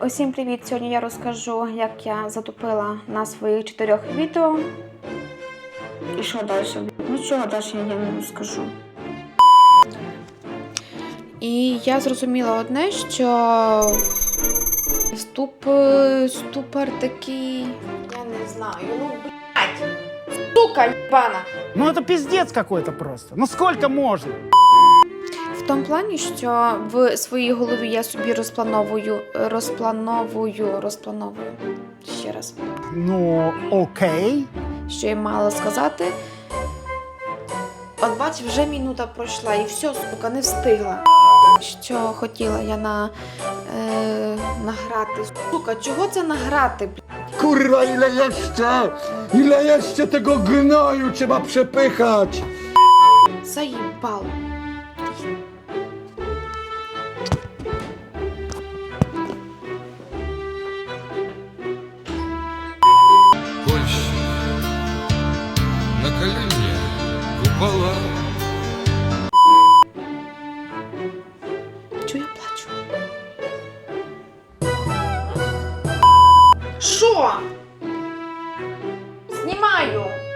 Усім привіт! Сьогодні я розкажу, як я затупила на своїх чотирьох відео. І що далі? Ну чого далі я не розкажу. І я зрозуміла одне, що ступ, ступор такий. Я не знаю. Ну, блядь! Сука, єбана! Ну это пиздец какой-то просто. Ну сколько можно? Тому плані, що в своїй голові я собі розплановую, розплановую, розплановую. Ще раз. Ну окей. що я мала сказати. От бач, вже минута пройшла і все, сука, не встигла. Що хотіла я на, е, награти. Сука, чого це награти? бля? Kurwa, ile jeszcze? Ile jeszcze tego gnoju trzeba przepychać? Заїбало. поколения купола. Чего я плачу? Шо? Снимаю.